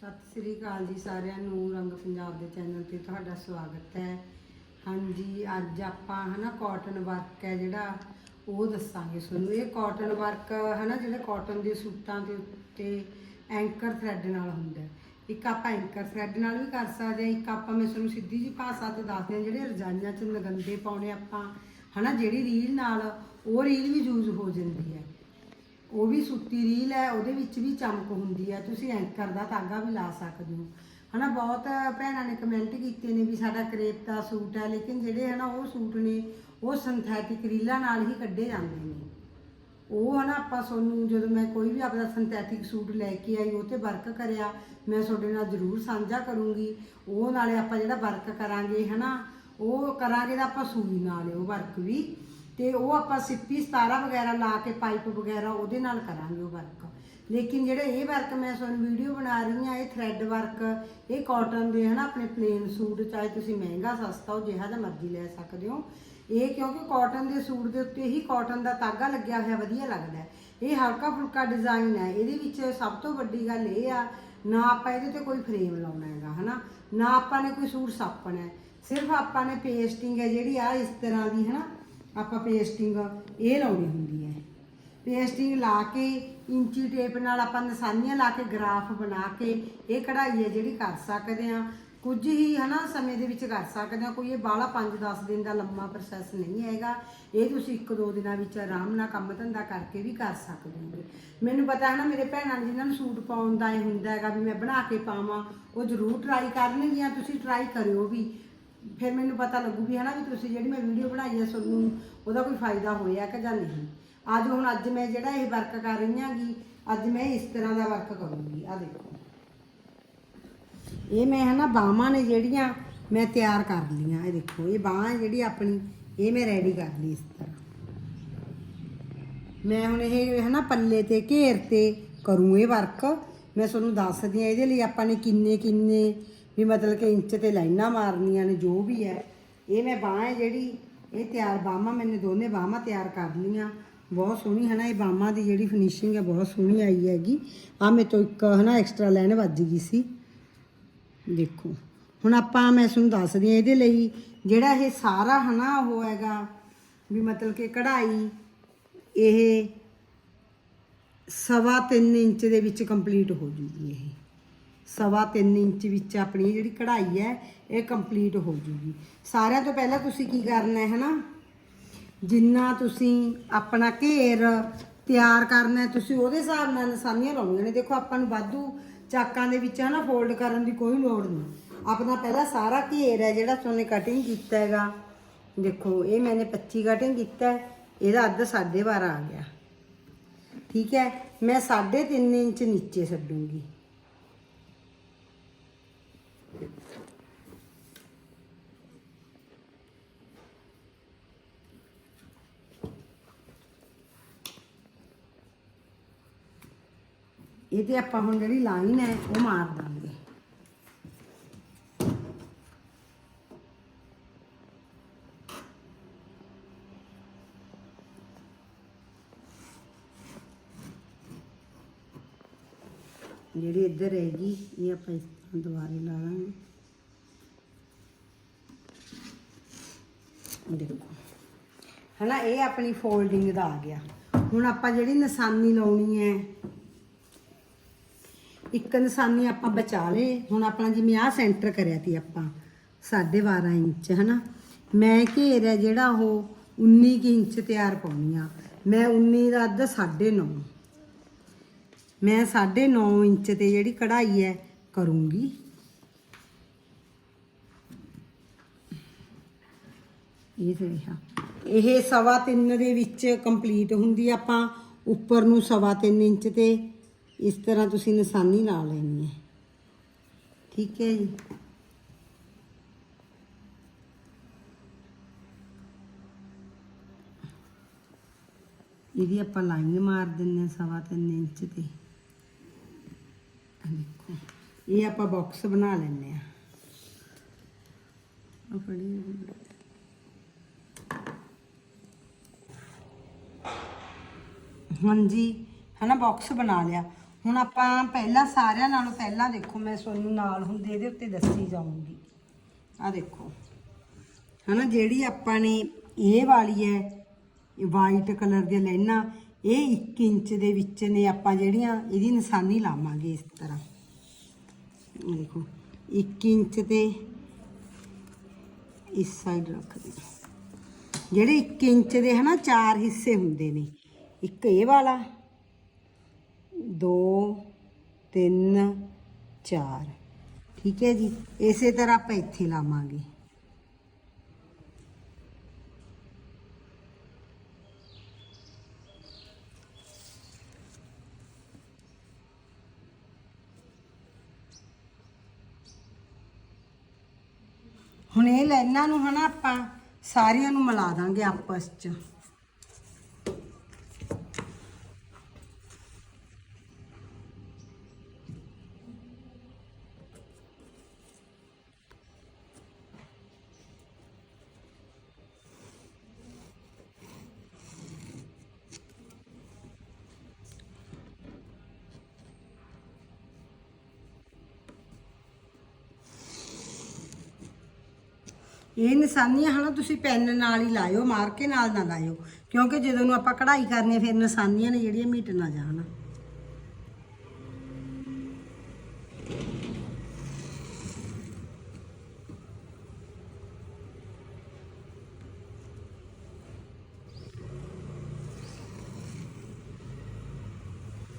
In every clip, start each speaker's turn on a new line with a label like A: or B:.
A: ਸਤਿ ਸ੍ਰੀ ਅਕਾਲ ਜੀ ਸਾਰਿਆਂ ਨੂੰ, ਰੰਗ ਪੰਜਾਬ ਦੇ ਚੈਨਲ ਤੇ ਤੁਹਾਡਾ ਸਵਾਗਤ ਹੈ। ਹਾਂਜੀ, ਅੱਜ ਆਪਾਂ ਹਨਾ ਕਾਟਨ ਵਰਕ ਹੈ ਜਿਹੜਾ, ਉਹ ਦੱਸਾਂਗੇ ਤੁਹਾਨੂੰ। ਇਹ ਕਾਟਨ ਵਰਕ ਹਨਾ ਜਿਹੜੇ ਕਾਟਨ ਦੇ ਸੂਟਾਂ ਦੇ ਉੱਤੇ ਐਂਕਰ ਥ੍ਰੈਡ ਨਾਲ ਹੁੰਦਾ ਇੱਕ ਆਪਾਂ ਐਂਕਰ ਥ੍ਰੈਡ ਨਾਲ ਵੀ ਕਰ ਸਕਦੇ ਹਾਂ, ਇੱਕ ਆਪਾਂ ਮੈਂ ਤੁਹਾਨੂੰ ਸਿੱਧੀ ਜੀ ਭਾਸ਼ਾ ਤੇ ਦੱਸਦੇ ਹਾਂ, ਜਿਹੜੇ ਰਜਾਈਆਂ 'ਚ ਨਗੰਦੇ ਪਾਉਣੇ ਆਪਾਂ, ਹਨਾ ਜਿਹੜੀ ਰੀਲ ਨਾਲ, ਉਹ ਰੀਲ ਵੀ ਯੂਜ਼ ਹੋ ਜਾਂਦੀ ਹੈ। ਉਹ ਵੀ ਸੂਤੀ ਰੀਲ ਹੈ, ਉਹਦੇ ਵਿੱਚ ਵੀ ਚਮਕ ਹੁੰਦੀ ਹੈ। ਤੁਸੀਂ ਐਂਕਰ ਦਾ ਧਾਗਾ ਵੀ ਲਾ ਸਕਦੇ ਹੋ। ਹਨਾ, ਬਹੁਤ ਭੈਣਾਂ ਨੇ ਕਮੈਂਟ ਕੀਤੇ ਨੇ ਵੀ ਸਾਡਾ ਕਰੇਪ ਦਾ ਸੂਟ ਹੈ, ਲੇਕਿਨ ਜਿਹੜੇ ਹਨਾ ਉਹ ਸੂਟ ਨੇ, ਉਹ ਸਿੰਥੈਟਿਕ ਰੀਲਾਂ ਨਾਲ ਹੀ ਕੱਢੇ ਜਾਂਦੇ ਨੇ। ਉਹ ਹਨਾ ਆਪਾਂ ਤੁਹਾਨੂੰ ਜਦੋਂ ਮੈਂ ਕੋਈ ਵੀ ਆਪਦਾ ਸਿੰਥੈਟਿਕ ਸੂਟ ਲੈ ਕੇ ਆਈ, ਉਹ ਤੇ ਵਰਕ ਕਰਿਆ, ਮੈਂ ਤੁਹਾਡੇ ਨਾਲ ਜ਼ਰੂਰ ਸਾਂਝਾ ਕਰੂੰਗੀ। ਉਹ ਨਾਲੇ ਆਪਾਂ ਜਿਹੜਾ ਵਰਕ ਕਰਾਂਗੇ ਹਨਾ, ਉਹ ਕਰਾਂਗੇ ਤਾਂ ਆਪਾਂ ਸੂਈ ਨਾਲ, ਉਹ ਵਰਕ ਵੀ। ਤੇ ਉਹ ਆਪਾਂ ਸਿੱਪੀ ਸਤਾਰਾ ਵਗੈਰਾ ਲਾ ਕੇ ਪਾਈਪ ਵਗੈਰਾ ਉਹਦੇ ਨਾਲ ਕਰਾਂਗੇ ਉਹ ਵਰਕ ਲੇਕਿਨ ਜਿਹੜਾ ਇਹ ਵਰਕ ਮੈਂ ਤੁਹਾਨੂੰ ਵੀਡੀਓ ਬਣਾ ਰਹੀ ਹਾਂ, ਇਹ ਥ੍ਰੈਡ ਵਰਕ ਇਹ ਕਾਟਨ ਦੇ ਹਨਾ, ਆਪਣੇ ਪਲੇਨ ਸੂਟ, ਚਾਹੇ ਤੁਸੀਂ ਮਹਿੰਗਾ, ਸਸਤਾ ਉਹ ਜਿਹੜਾ ਦਾ ਮਰਜ਼ੀ ਲੈ ਸਕਦੇ ਹੋ। ਇਹ ਕਿਉਂਕਿ ਕਾਟਨ ਦੇ ਸੂਟ ਦੇ ਉੱਤੇ ਹੀ ਕਾਟਨ ਦਾ ਤਾਗਾ ਲੱਗਿਆ ਹੋਇਆ, ਵਧੀਆ ਲੱਗਦਾ। ਇਹ ਹਲਕਾ ਫੁਲਕਾ ਡਿਜ਼ਾਈਨ ਹੈ, ਇਹਦੇ ਵਿੱਚ ਸਭ ਤੋਂ ਵੱਡੀ ਗੱਲ ਇਹ ਆ, ਨਾ ਆਪਾਂ ਇਹਦੇ ਤੇ ਕੋਈ ਫਰੇਮ ਲਾਉਣਾ ਹੈਗਾ, ਹਨਾ। ਨਾ ਆਪਾਂ ਨੇ ਕੋਈ ਸੂਟ ਸਾਪਣਾ ਸਿਰਫ ਆਪਾਂ ਨੇ ਪੇਸਟਿੰਗ ਹੈ ਜਿਹੜੀ ਆ ਇਸ ਤਰ੍ਹਾਂ ਦੀ, ਹਨਾ। ਆਪਾਂ ਪੇਸਟਿੰਗ ਇਹ ਲਾਉਣੀ ਹੁੰਦੀ ਹੈ। ਪੇਸਟਿੰਗ ਲਾ ਕੇ, ਇੰਚੀ ਟੇਪ ਨਾਲ ਆਪਾਂ ਨਿਸ਼ਾਨੀਆਂ ਲਾ ਕੇ ਗ੍ਰਾਫ ਬਣਾ ਕੇ, ਇਹ ਕਢਾਈ ਹੈ ਜਿਹੜੀ ਕਰ ਸਕਦੇ ਆ ਕੁਝ ਹੀ ਹਨਾ ਸਮੇਂ ਦੇ ਵਿੱਚ ਕਰ ਸਕਦੇ ਆ ਕੋਈ ਇਹ ਬਾਲਾ 5-10 ਦਿਨ ਦਾ ਲੰਮਾ ਪ੍ਰੋਸੈਸ ਨਹੀਂ ਹੈਗਾ। ਇਹ ਤੁਸੀਂ ਇੱਕ ਦੋ ਦਿਨਾਂ ਵਿੱਚ ਆਰਾਮ ਨਾਲ ਕੰਮ ਧੰਦਾ ਕਰਕੇ ਵੀ ਕਰ ਸਕਦੇ ਹੋ ਮੈਨੂੰ ਪਤਾ ਹੈ ਨਾ, ਮੇਰੇ ਭੈਣਾਂ ਨੇ ਜਿਨ੍ਹਾਂ ਨੂੰ ਸੂਟ ਪਾਉਣ ਦਾ ਇਹ ਹੁੰਦਾ ਹੈਗਾ ਵੀ ਮੈਂ ਬਣਾ ਕੇ ਪਾਵਾਂ, ਉਹ ਜ਼ਰੂਰ ਟਰਾਈ ਕਰਨਗੀਆਂ। ਤੁਸੀਂ ਟਰਾਈ ਕਰਿਓ ਵੀ। ਫਿਰ ਮੈਨੂੰ ਪਤਾ ਲੱਗੂ ਵੀ ਹਨਾ ਵੀ ਤੁਸੀਂ ਜਿਹੜੀ ਮੈਂ ਵੀਡੀਓ ਬਣਾਈ ਹੈ ਤੁਹਾਨੂੰ, ਉਹਦਾ ਕੋਈ ਫਾਇਦਾ ਹੋਇਆ ਕਿ ਜਾਂ ਨਹੀਂ। ਅੱਜ ਹੁਣ ਅੱਜ ਮੈਂ ਜਿਹੜਾ ਇਹ ਵਰਕ ਕਰ ਰਹੀ ਹਾਂਗੀ, ਅੱਜ ਮੈਂ ਇਸ ਤਰ੍ਹਾਂ ਦਾ ਵਰਕ ਕਰੂੰਗੀ ਆ ਦੇਖੋ। ਇਹ ਮੈਂ ਹਨਾ ਬਾਹਾਂ ਨੇ ਜਿਹੜੀਆਂ ਮੈਂ ਤਿਆਰ ਕਰ ਲਈਆਂ, ਇਹ ਦੇਖੋ, ਇਹ ਬਾਹਾਂ ਹੈ ਜਿਹੜੀ ਆਪਣੀ, ਇਹ ਮੈਂ ਰੈਡੀ ਕਰ ਲਈ ਇਸ ਤਰ੍ਹਾਂ। ਮੈਂ ਹੁਣ ਇਹ ਹਨਾ ਪੱਲੇ ਤੇ, ਘੇਰ ਤੇ ਕਰੂੰ ਇਹ ਵਰਕ ਮੈਂ ਤੁਹਾਨੂੰ ਦੱਸਦੀ ਆ ਇਹਦੇ ਲਈ ਆਪਾਂ ਨੇ ਕਿੰਨੇ ਕਿੰਨੇ ਵੀ ਮਤਲਬ ਕਿ ਇੰਚ ਤੇ ਲਾਈਨਾਂ ਮਾਰਨੀਆਂ ਨੇ, ਜੋ ਵੀ ਹੈ। ਇਹ ਮੈਂ ਬਾਂਹ ਹੈ ਜਿਹੜੀ, ਇਹ ਤਿਆਰ ਬਾਹਾਂ, ਮੈਨੇ ਦੋਨੇ ਬਾਹਾਂ ਤਿਆਰ ਕਰ ਲਈਆਂ। ਬਹੁਤ ਸੋਹਣੀ ਹੈ ਨਾ ਇਹ ਬਾਹਾਂ ਦੀ ਜਿਹੜੀ ਫਿਨਿਸ਼ਿੰਗ ਹੈ, ਬਹੁਤ ਸੋਹਣੀ ਆਈ ਹੈਗੀ। ਆ ਮੇ ਤੋਂ ਇੱਕ ਹੈ ਨਾ ਐਕਸਟਰਾ ਲਾਈਨ ਵੱਜ ਗਈ ਸੀ। ਦੇਖੋ, ਹੁਣ ਆਪਾਂ, ਮੈਂ ਤੁਹਾਨੂੰ ਦੱਸਦੀ ਹਾਂ ਇਹਦੇ ਲਈ, ਜਿਹੜਾ ਇਹ ਸਾਰਾ ਹੈ ਨਾ ਉਹ ਹੈਗਾ, ਵੀ ਮਤਲਬ ਕਿ ਕਢਾਈ, ਇਹ ਸਵਾ 3 ਇੰਚ ਦੇ ਵਿੱਚ ਕੰਪਲੀਟ ਹੋ ਜੂਗੀ ਇਹ। ਸਵਾ 3 ਇੰਚ ਵਿੱਚ ਆਪਣੀ ਜਿਹੜੀ ਕਢਾਈ ਹੈ, ਇਹ ਕੰਪਲੀਟ ਹੋ ਜੂਗੀ। ਸਾਰਿਆਂ ਤੋਂ ਪਹਿਲਾਂ ਤੁਸੀਂ ਕੀ ਕਰਨਾ ਹੈ, ਹਨਾ? ਜਿੰਨਾ ਤੁਸੀਂ ਆਪਣਾ ਘੇਰ ਤਿਆਰ ਕਰਨਾ ਤੁਸੀਂ ਉਹਦੇ ਹਿਸਾਬ ਨਾਲ ਨਿਸ਼ਾਨੀਆਂ ਲਾਉਣੀਆਂ ਨੇ। ਦੇਖੋ, ਆਪਾਂ ਨੂੰ ਵਾਧੂ ਚਾਕਾਂ ਦੇ ਵਿੱਚ, ਹਨਾ ਫੋਲਡ ਕਰਨ ਦੀ ਕੋਈ ਲੋੜ ਨਹੀਂ। ਆਪਣਾ ਪਹਿਲਾਂ ਸਾਰਾ ਘੇਰ ਹੈ ਜਿਹੜਾ ਤੁਹਾਨੂੰ ਕਟਿੰਗ ਕੀਤਾ ਹੈਗਾ। ਦੇਖੋ, ਇਹ ਮੈਨੇ 25 ਕਟਿੰਗ ਕੀਤਾ ਇਹਦਾ ਅੱਧ 12.5 ਆ ਗਿਆ। ਠੀਕ ਹੈ? ਮੈਂ 3.5 ਇੰਚ ਨੀਚੇ ਛੱਡੂੰਗੀ। ਇਹ ਤੇ ਆਪਾਂ ਹੁਣ ਜਿਹੜੀ ਲਾਈਨ ਹੈ, ਉਹ ਮਾਰ ਦਾਂਗੇ। ਜਿਹੜੀ ਇੱਧਰ ਰਹੇਗੀ, ਇਹ ਆਪਾਂ ਇਸ ਤਰ੍ਹਾਂ ਦੁਬਾਰੇ ਲਾ ਲਾਂਗੇ। ਦੇਖੋ। ਹਨਾ, ਇਹ ਆਪਣੀ ਫੋਲਡਿੰਗ ਦਾ ਆ ਗਿਆ। ਹੁਣ ਆਪਾਂ ਜਿਹੜੀ ਨਿਸ਼ਾਨੀ ਲਾਉਣੀ ਹੈ ਇੱਕ ਨਿਸ਼ਾਨੀ ਆਪਾਂ ਬਚਾ ਲਏ। ਹੁਣ ਆਪਣਾ ਜਿਵੇਂ ਆਹ ਸੈਂਟਰ ਕਰਿਆ ਤੀ ਆਪਾਂ 12.5 ਇੰਚ, ਹਨਾ? ਮੈਂ ਘੇਰ ਹੈ ਜਿਹੜਾ ਉਹ 19 ਕੁ ਇੰਚ ਤਿਆਰ ਪਾਉਣੀ ਆ। ਮੈਂ 19 ਦਾ ਅੱਧ 9.5 ਮੈਂ 9.5 ਇੰਚ ਤੇ ਜਿਹੜੀ ਕਢਾਈ ਹੈ, ਕਰੂੰਗੀ। ਇਹ ਤੇ ਇਹ ਸਵਾ ਤਿੰਨ ਦੇ ਵਿੱਚ ਕੰਪਲੀਟ ਹੁੰਦੀ ਆਪਾਂ, ਉੱਪਰ ਨੂੰ ਸਵਾ ਤਿੰਨ ਇੰਚ ਤੇ ਇਸ ਤਰ੍ਹਾਂ ਤੁਸੀਂ ਨਿਸ਼ਾਨੀ ਲਾ ਲੈਣੀ ਹੈ। ਠੀਕ ਹੈ ਜੀ। ਇਹਦੀ ਆਪਾਂ ਲਾਈਨ ਮਾਰ ਦਿੰਨੇ ਆ ਸਵਾ ਤਿੰਨ ਇੰਚ ਤੇ। ਦੇਖੋ, ਇਹ ਆਪਾਂ ਬਾਕਸ ਬਣਾ ਲੈਣੇ ਆ ਆ ਫੜੀ ਹਾਂਜੀ, ਹਨਾ ਬਾਕਸ ਬਣਾ ਲਿਆ। ਹੁਣ ਆਪਾਂ ਪਹਿਲਾਂ ਸਾਰਿਆਂ ਨਾਲੋਂ ਪਹਿਲਾਂ ਦੇਖੋ, ਮੈਂ ਤੁਹਾਨੂੰ ਨਾਲ ਹੁੰਦੇ, ਇਹਦੇ ਉੱਤੇ ਦੱਸੀ ਜਾਊਂਗੀ। ਆ ਦੇਖੋ। ਹਨਾ, ਜਿਹੜੀ ਆਪਾਂ ਨੇ ਇਹ ਵਾਲੀ ਹੈ ਵਾਈਟ ਕਲਰ ਦੇ ਲੈਣਾ ਇਹ 1 ਇੰਚ ਦੇ ਵਿੱਚ ਨੇ ਆਪਾਂ ਜਿਹੜੀਆਂ, ਇਹਦੀ ਨਿਸ਼ਾਨੀ ਲਾਵਾਂਗੇ ਇਸ ਤਰ੍ਹਾਂ। ਦੇਖੋ 1 ਇੰਚ ਤੇ ਇਸ ਸਾਈਡ ਰੱਖਦੇ ਜਿਹੜੇ 1 ਇੰਚ ਦੇ ਹਨਾ, ਚਾਰ ਹਿੱਸੇ ਹੁੰਦੇ ਨੇ। ਇੱਕ ਇਹ ਵਾਲਾ 2 3 4 ਠੀਕ ਹੈ ਜੀ? ਇਸੇ ਤਰ੍ਹਾਂ ਆਪਾਂ ਇੱਥੇ ਲਾਵਾਂਗੇ। ਹੁਣ ਇਹ ਲਾਈਨਾਂ ਨੂੰ ਹਨਾ ਆਪਾਂ ਸਾਰਿਆਂ ਨੂੰ ਮਿਲਾ ਦਾਂਗੇ ਆਪਸ 'ਚ। ਇਹ ਨਿਸ਼ਾਨੀਆਂ ਹਨਾ ਤੁਸੀਂ ਪੈਨ ਨਾਲ ਹੀ ਲਾਇਓ, ਮਾਰ ਕੇ ਨਾਲ ਨਾ ਲਾਇਓ। ਕਿਉਂਕਿ ਜਦੋਂ ਨੂੰ ਆਪਾਂ ਕਢਾਈ ਕਰਨੀ ਫਿਰ ਨਿਸ਼ਾਨੀਆਂ ਨੇ ਜਿਹੜੀਆਂ ਮਿਟ ਨਾ ਜਾਣ।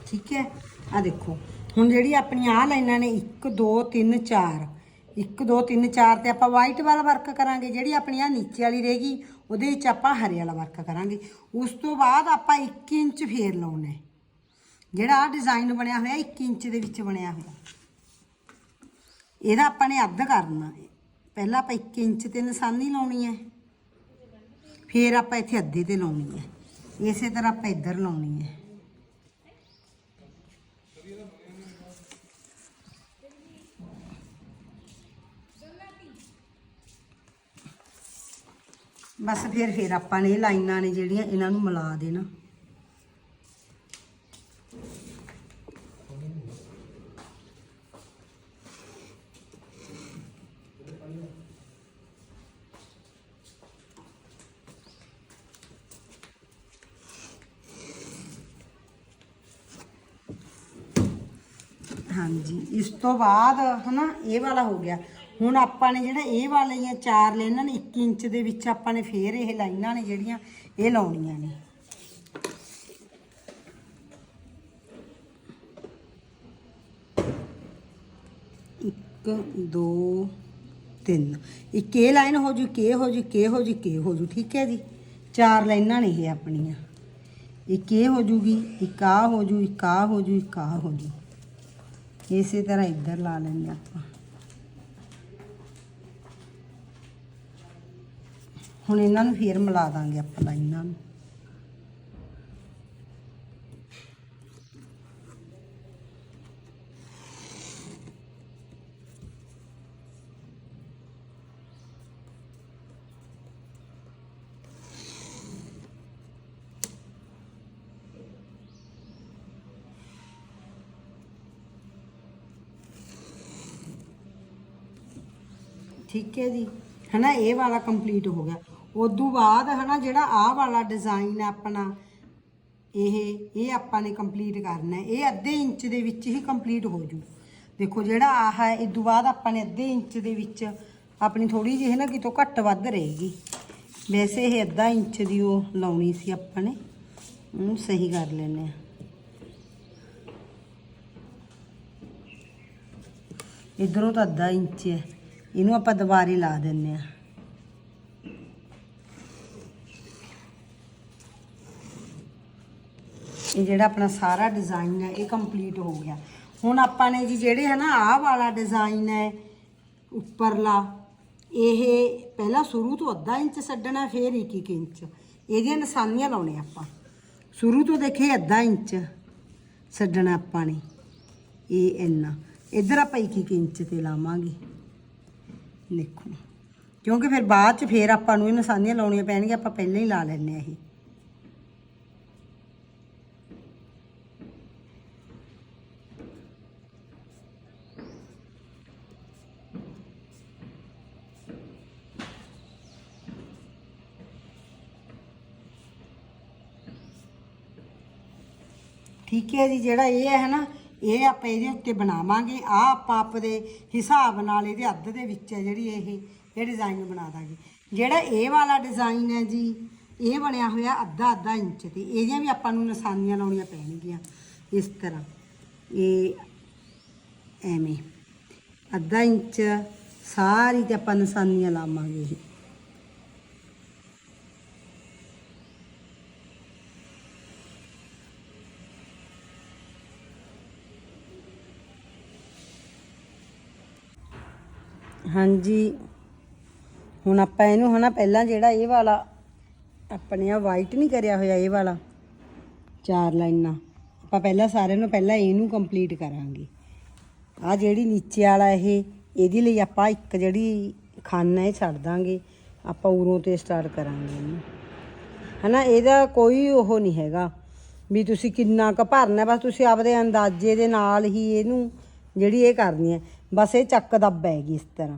A: ਠੀਕ ਹੈ? ਆ ਦੇਖੋ। ਹੁਣ ਜਿਹੜੀ ਆਪਣੀਆਂ ਆ ਲਾਈਨਾਂ ਨੇ 1 2 3 4 1 2 3 4 ਤੇ ਆਪਾਂ ਵਾਈਟ ਵਾਲਾ ਵਰਕ ਕਰਾਂਗੇ, ਜਿਹੜੀ ਆਪਣੀ ਆ ਨੀਚੇ ਵਾਲੀ ਰਹੇਗੀ ਉਹਦੇ ਵਿੱਚ ਆਪਾਂ ਹਰੇ ਵਾਲਾ ਵਰਕ ਕਰਾਂਗੇ। ਉਸ ਤੋਂ ਬਾਅਦ ਆਪਾਂ 1 ਇੰਚ ਫੇਰ ਲਾਉਣਾ ਜਿਹੜਾ ਆ ਡਿਜ਼ਾਈਨ ਬਣਿਆ ਹੋਇਆ 1 ਇੰਚ ਦੇ ਵਿੱਚ ਬਣਿਆ ਹੋਇਆ। ਇਹਦਾ ਆਪਾਂ ਨੇ ਅੱਧ ਕਰਨਾ ਪਹਿਲਾਂ ਆਪਾਂ 1 ਇੰਚ ਤੇ ਨਿਸ਼ਾਨੀ ਲਾਉਣੀ ਹੈ। ਫੇਰ ਆਪਾਂ ਇੱਥੇ ਅੱਧੇ ਤੇ ਲਾਉਣੀ ਹੈ। ਇਸੇ ਤਰ੍ਹਾਂ ਆਪਾਂ ਇੱਧਰ ਲਾਉਣੀ ਹੈ। ਬਸ ਫਿਰ ਫਿਰ ਆਪਾਂ ਨੇ ਇਹ ਲਾਈਨਾਂ ਨੇ ਜਿਹੜੀਆਂ ਇਹਨਾਂ ਨੂੰ ਮਿਲਾ ਦੇਣਾ। ਹਾਂਜੀ, ਇਸ ਤੋਂ ਬਾਅਦ ਹਨਾ, ਇਹ ਵਾਲਾ ਹੋ ਗਿਆ। ਹੁਣ ਆਪਾਂ ਨੇ ਜਿਹੜਾ ਇਹ ਵਾਲੀਆਂ ਚਾਰ ਲਾਈਨਾਂ ਨੇ 1 ਇੰਚ ਦੇ ਵਿੱਚ ਆਪਾਂ ਨੇ ਫੇਰ ਇਹ ਲਾਈਨਾਂ ਨੇ ਜਿਹੜੀਆਂ, ਇਹ ਲਾਉਣੀਆਂ ਨੇ। ਇੱਕ, ਦੋ, ਤਿੰਨ। ਇੱਕ ਇਹ ਲਾਈਨ ਹੋ ਜੂ ਕੇ ਹੋ ਜੂ ਕੇ ਹੋ ਜੂ ਕੇ ਹੋ ਜੂ, ਠੀਕ ਹੈ ਜੀ? ਚਾਰ ਲਾਈਨਾਂ ਨੇ ਇਹ ਆਪਣੀਆਂ। ਇੱਕ ਇਹ ਹੋ ਜੂਗੀ, ਇੱਕ ਆ ਹੋ ਜੂ, ਇੱਕ ਆ ਹੋ ਜੂ, ਇੱਕ ਆ ਹੋ ਜੂ। ਇਸੇ ਤਰ੍ਹਾਂ ਇੱਧਰ ਲਾ ਲੈਂਦੇ ਆਪਾਂ। ਹੁਣ ਇਹਨਾਂ ਨੂੰ ਫੇਰ ਮਿਲਾ ਦਾਂਗੇ ਆਪਾਂ ਲਾਈਨਾਂ ਨੂੰ। ਠੀਕ ਹੈ ਜੀ। ਹਨਾ, ਇਹ ਵਾਲਾ ਕੰਪਲੀਟ ਹੋ ਗਿਆ। ਉਦੋਂ ਬਾਅਦ ਹਨਾ ਜਿਹੜਾ ਆਹ ਵਾਲਾ ਡਿਜ਼ਾਈਨ ਹੈ ਆਪਣਾ, ਇਹ ਇਹ ਆਪਾਂ ਨੇ ਕੰਪਲੀਟ ਕਰਨਾ ਇਹ ਅੱਧੇ ਇੰਚ ਦੇ ਵਿੱਚ ਹੀ ਕੰਪਲੀਟ ਹੋ ਜੂ। ਦੇਖੋ ਜਿਹੜਾ ਆਹ ਹੈ ਇਦੋਂ ਬਾਅਦ ਆਪਾਂ ਨੇ ਅੱਧੇ ਇੰਚ ਦੇ ਵਿੱਚ ਆਪਣੀ ਥੋੜੀ ਜਿਹੀ ਨਾ ਕਿਤੋਂ ਘੱਟ ਵੱਧ ਰਹੇਗੀ। ਵੈਸੇ ਇਹ ਅੱਧਾ ਇੰਚ ਦੀ ਉਹ ਲਾਉਣੀ ਸੀ ਆਪਾਂ ਨੇ। ਉਹਨੂੰ ਸਹੀ ਕਰ ਲੈਨੇ ਆ ਇਧਰੋਂ ਤਾਂ ਅੱਧਾ ਇੰਚ ਹੈ। ਇਹਨੂੰ ਆਪਾਂ ਦੁਬਾਰੇ ਲਾ ਦਿੰਨੇ ਆ ਇਹ ਜਿਹੜਾ ਆਪਣਾ ਸਾਰਾ ਡਿਜ਼ਾਈਨ ਹੈ, ਇਹ ਕੰਪਲੀਟ ਹੋ ਗਿਆ। ਹੁਣ ਆਪਾਂ ਨੇ ਜੀ ਜਿਹੜੇ ਹੈ ਨਾ ਆਹ ਵਾਲਾ ਡਿਜ਼ਾਈਨ ਹੈ, ਉੱਪਰਲਾ, ਇਹ ਪਹਿਲਾਂ ਸ਼ੁਰੂ ਤੋਂ ਅੱਧਾ ਇੰਚ ਛੱਡਣਾ, ਫਿਰ 1 ਇੰਚ। ਇਹਦੀਆਂ ਨਿਸ਼ਾਨੀਆਂ ਲਾਉਣੇ ਆਪਾਂ। ਸ਼ੁਰੂ ਤੋਂ ਦੇਖੇ ਅੱਧਾ ਇੰਚ ਛੱਡਣਾ ਆਪਾਂ ਨੇ। ਇਹ ਇੰਨਾ। ਇੱਧਰ ਆਪਾਂ 1 ਇੰਚ ਤੇ ਲਾਵਾਂਗੇ। ਦੇਖੋ। ਕਿਉਂਕਿ ਫਿਰ ਬਾਅਦ ਚ ਫਿਰ ਆਪਾਂ ਨੂੰ ਇਹ ਨਿਸ਼ਾਨੀਆਂ ਲਾਉਣੀਆਂ ਪੈਣਗੀਆਂ, ਆਪਾਂ ਪਹਿਲਾਂ ਹੀ ਲਾ ਲੈਣੇ ਆ ਇਹ। ਠੀਕ ਹੈ ਜੀ, ਜਿਹੜਾ ਇਹ ਹੈ ਨਾ, ਇਹ ਆਪਾਂ ਇਹਦੇ ਉੱਤੇ ਬਣਾਵਾਂਗੇ। ਆ ਆਪਾਂ ਆਪਦੇ ਹਿਸਾਬ ਨਾਲ ਇਹਦੇ ਅੱਧ ਦੇ ਵਿੱਚ ਹੈ ਜਿਹੜੀ ਇਹ ਇਹ ਡਿਜ਼ਾਈਨ ਬਣਾ ਦਾਂਗੇ। ਜਿਹੜਾ ਇਹ ਵਾਲਾ ਡਿਜ਼ਾਈਨ ਹੈ ਜੀ, ਇਹ ਬਣਿਆ ਹੋਇਆ ਅੱਧਾ ਅੱਧਾ ਇੰਚ ਤੇ। ਇਹਦੀਆਂ ਵੀ ਆਪਾਂ ਨੂੰ ਨਿਸ਼ਾਨੀਆਂ ਲਾਉਣੀਆਂ ਪੈਣਗੀਆਂ ਇਸ ਤਰ੍ਹਾਂ। ਇਹ ਐਵੇਂ, ਅੱਧਾ ਇੰਚ, ਸਾਰੀ ਤੇ ਆਪਾਂ ਨਿਸ਼ਾਨੀਆਂ ਲਾਵਾਂਗੇ ਇਹ ਹਾਂਜੀ। ਹੁਣ ਆਪਾਂ ਇਹਨੂੰ ਹਨਾ ਪਹਿਲਾਂ ਜਿਹੜਾ ਇਹ ਵਾਲਾ ਆਪਣੇ ਆ ਵਾਈਟ ਨਹੀਂ ਕਰਿਆ ਹੋਇਆ ਇਹ ਵਾਲਾ, ਚਾਰ ਲਾਈਨਾਂ। ਆਪਾਂ ਪਹਿਲਾਂ ਸਾਰਿਆਂ ਨੂੰ ਪਹਿਲਾਂ ਇਹਨੂੰ ਕੰਪਲੀਟ ਕਰਾਂਗੇ। ਆ ਜਿਹੜੀ ਨੀਚੇ ਵਾਲਾ ਇਹ, ਇਹਦੇ ਲਈ ਆਪਾਂ ਇੱਕ ਜਿਹੜੀ ਖਾਨਾ ਹੈ ਛੱਡ ਦਾਂਗੇ। ਆਪਾਂ ਉਰੋਂ ਤੇ ਸਟਾਰਟ ਕਰਾਂਗੇ ਇਹਨੂੰ। ਹਨਾ, ਇਹਦਾ ਕੋਈ ਉਹ ਨਹੀਂ ਹੈਗਾ। ਵੀ ਤੁਸੀਂ ਕਿੰਨਾ ਕੁ ਭਰਨਾ ਬਸ ਤੁਸੀਂ ਆਪਦੇ ਅੰਦਾਜ਼ੇ ਦੇ ਨਾਲ ਹੀ ਇਹਨੂੰ ਜਿਹੜੀ ਇਹ ਕਰਨੀ ਹੈ। ਬਸ ਇਹ ਚੱਕ ਦੱਬ ਹੈਗੀ ਇਸ ਤਰ੍ਹਾਂ।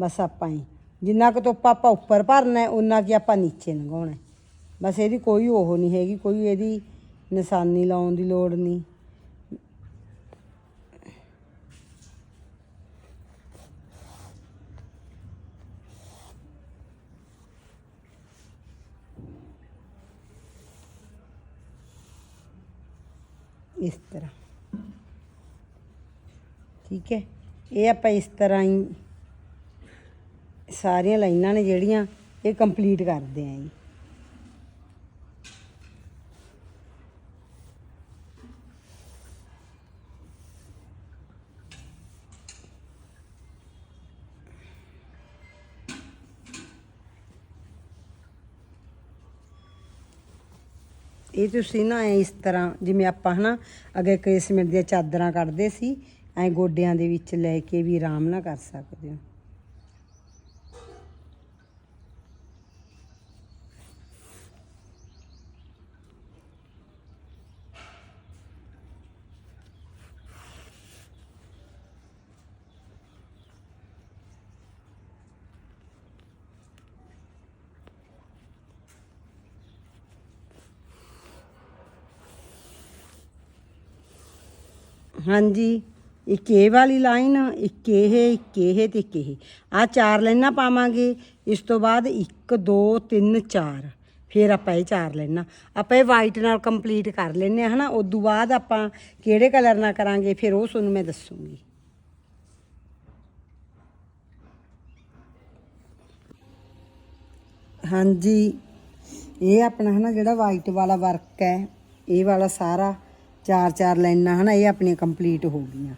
A: ਬਸ ਆਪਾਂ ਹੀ। ਜਿੰਨਾ ਕੁ ਤੋਪਾ ਆਪਾਂ ਉੱਪਰ ਭਰਨਾ ਹੈ ਉਨਾ ਕੀ ਆਪਾਂ ਨੀਚੇ ਲੰਘਾਉਣਾ ਬਸ ਇਹਦੀ ਕੋਈ ਉਹ ਨਹੀਂ ਹੈਗੀ, ਕੋਈ ਇਹਦੀ ਨਿਸ਼ਾਨੀ ਲਾਉਣ ਦੀ ਲੋੜ ਨਹੀਂ। ਇਸ ਤਰ੍ਹਾਂ। ਠੀਕ ਹੈ? ਇਹ ਆਪਾਂ ਇਸ ਤਰ੍ਹਾਂ ਹੀ ਸਾਰੀਆਂ ਲਾਈਨਾਂ ਨੇ ਜਿਹੜੀਆਂ ਇਹ ਕੰਪਲੀਟ ਕਰਦੇ ਆਂ ਜੀ। ਇਹ ਤੁਸੀਂ ਨਾ ਇਸ ਤਰ੍ਹਾਂ ਜਿਵੇਂ ਆਪਾਂ ਹਨਾ ਅੱਗੇ ਕੇਸਮੈਂਟ ਦੀਆਂ ਚਾਦਰਾਂ ਕੱਢਦੇ ਸੀ ਐਂ ਗੋਡਿਆਂ ਦੇ ਵਿੱਚ ਲੈ ਕੇ ਵੀ ਆਰਾਮ ਨਾਲ ਕਰ ਸਕਦੇ ਹੋ। ਹਾਂਜੀ। ਇੱਕ ਇਹ ਵਾਲੀ ਲਾਈਨ, ਇੱਕ ਇਹ ਇੱਕ ਇਹ ਤੇ ਇੱਕ ਇਹ ਆ ਚਾਰ ਲਾਈਨਾਂ ਪਾਵਾਂਗੇ, ਇਸ ਤੋਂ ਬਾਅਦ 1 2 3 4 ਫਿਰ ਆਪਾਂ ਇਹ ਚਾਰ ਲਾਈਨਾਂ। ਆਪਾਂ ਇਹ ਵਾਈਟ ਨਾਲ ਕੰਪਲੀਟ ਕਰ ਲੈਨੇ ਆ ਹਨਾ? ਉਸ ਤੋਂ ਬਾਅਦ ਆਪਾਂ ਕਿਹੜੇ ਕਲਰ ਨਾਲ ਕਰਾਂਗੇ, ਫਿਰ ਉਹ ਤੁਹਾਨੂੰ ਮੈਂ ਦੱਸੂਗੀ। ਹਾਂਜੀ, ਇਹ ਆਪਣਾ, ਹਨਾ, ਜਿਹੜਾ ਵਾਈਟ ਵਾਲਾ ਵਰਕ ਹੈ, ਇਹ ਵਾਲਾ ਸਾਰਾ ਚਾਰ ਚਾਰ ਲਾਈਨਾਂ, ਹਨਾ, ਇਹ ਆਪਣੀਆਂ ਕੰਪਲੀਟ ਹੋ ਗਈਆਂ।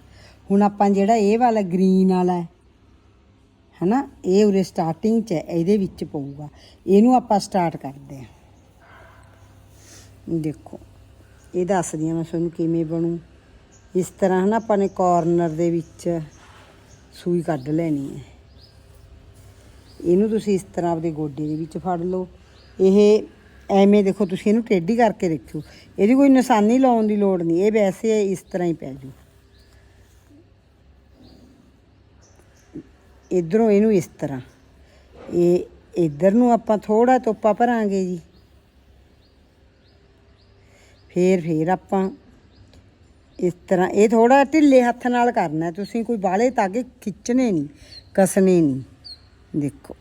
A: ਹੁਣ ਆਪਾਂ ਜਿਹੜਾ ਇਹ ਵਾਲਾ ਗ੍ਰੀਨ ਵਾਲਾ ਹੈ, ਹਨਾ, ਇਹ ਉਰੇ ਸਟਾਰਟਿੰਗ 'ਚ ਹੈ, ਇਹਦੇ ਵਿੱਚ ਪਊਗਾ। ਇਹਨੂੰ ਆਪਾਂ ਸਟਾਰਟ ਕਰਦੇ ਹਾਂ। ਦੇਖੋ, ਇਹ ਦੱਸਦੀ ਹਾਂ ਮੈਂ ਤੁਹਾਨੂੰ ਕਿਵੇਂ ਬਣੂ। ਇਸ ਤਰ੍ਹਾਂ, ਹਨਾ, ਆਪਾਂ ਨੇ ਕਾਰਨਰ ਦੇ ਵਿੱਚ ਸੂਈ ਕੱਢ ਲੈਣੀ ਹੈ। ਇਹਨੂੰ ਤੁਸੀਂ ਇਸ ਤਰ੍ਹਾਂ ਆਪਦੇ ਗੋਡੇ ਦੇ ਵਿੱਚ ਫੜ ਲਓ। ਇਹ ਐਵੇਂ ਦੇਖੋ, ਤੁਸੀਂ ਇਹਨੂੰ ਟੇਢੀ ਕਰਕੇ ਰੱਖਿਓ। ਇਹਦੀ ਕੋਈ ਨਿਸ਼ਾਨੀ ਲਾਉਣ ਦੀ ਲੋੜ ਨਹੀਂ। ਇਹ ਵੈਸੇ ਇਸ ਤਰ੍ਹਾਂ ਹੀ ਪੈ ਜੂ। ਇਧਰੋਂ ਇਹਨੂੰ ਇਸ ਤਰ੍ਹਾਂ। ਇਹ ਇਧਰ ਨੂੰ ਆਪਾਂ ਥੋੜਾ ਤੋਪਾ ਭਰਾਂਗੇ ਜੀ। ਫੇਰ ਫੇਰ ਆਪਾਂ ਇਸ ਤਰ੍ਹਾਂ, ਇਹ ਥੋੜਾ ਢਿੱਲੇ ਹੱਥ ਨਾਲ ਕਰਨਾ ਤੁਸੀਂ ਕੋਈ ਬਾਲੇ ਤਾਗੇ ਖਿੱਚਣੇ ਨਹੀਂ, ਕਸਣੇ ਨਹੀਂ। ਦੇਖੋ।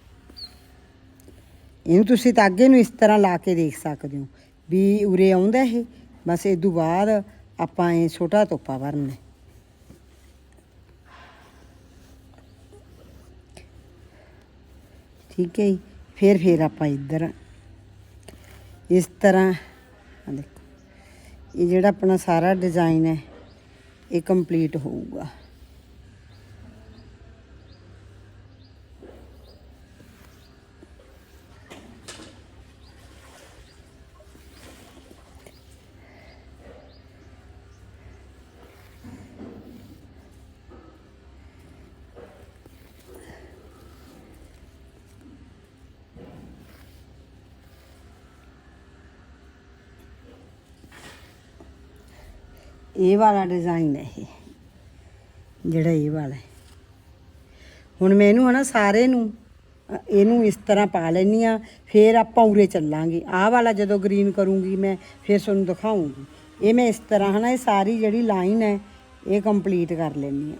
A: ਇਹਨੂੰ ਤੁਸੀਂ ਤਾਗੇ ਨੂੰ ਇਸ ਤਰ੍ਹਾਂ ਲਾ ਕੇ ਦੇਖ ਸਕਦੇ ਹੋ। ਵੀ ਉਰੇ ਆਉਂਦਾ ਇਹ। ਬਸ ਇਹ ਤੋਂ ਬਾਅਦ ਆਪਾਂ ਇਹ ਛੋਟਾ ਤੋਪਾ ਭਰਨਾ ਠੀਕ ਹੈ ਜੀ, ਫਿਰ ਫਿਰ ਆਪਾਂ ਇੱਧਰ ਇਸ ਤਰ੍ਹਾਂ, ਆਹ ਦੇਖੋ, ਇਹ ਜਿਹੜਾ ਆਪਣਾ ਸਾਰਾ ਡਿਜ਼ਾਈਨ ਹੈ, ਇਹ ਕੰਪਲੀਟ ਹੋਊਗਾ। ਇਹ ਵਾਲਾ ਡਿਜ਼ਾਈਨ ਹੈ ਇਹ। ਜਿਹੜਾ ਇਹ ਵਾਲਾ ਹੁਣ ਮੈਂ ਇਹਨੂੰ ਹਨਾ ਸਾਰੇ ਨੂੰ, ਇਹਨੂੰ ਇਸ ਤਰ੍ਹਾਂ ਪਾ ਲੈਣੀ ਆ ਫਿਰ ਆਪਾਂ ਉਰੇ ਚੱਲਾਂਗੇ। ਆਹ ਵਾਲਾ ਜਦੋਂ ਗ੍ਰੀਨ ਕਰੂੰਗੀ ਮੈਂ, ਫਿਰ ਤੁਹਾਨੂੰ ਦਿਖਾਉਂਗੀ। ਇਹ ਮੈਂ ਇਸ ਤਰ੍ਹਾਂ ਹਨਾ, ਇਹ ਸਾਰੀ ਜਿਹੜੀ ਲਾਈਨ ਹੈ, ਇਹ ਕੰਪਲੀਟ ਕਰ ਲੈਣੀ ਹੈ।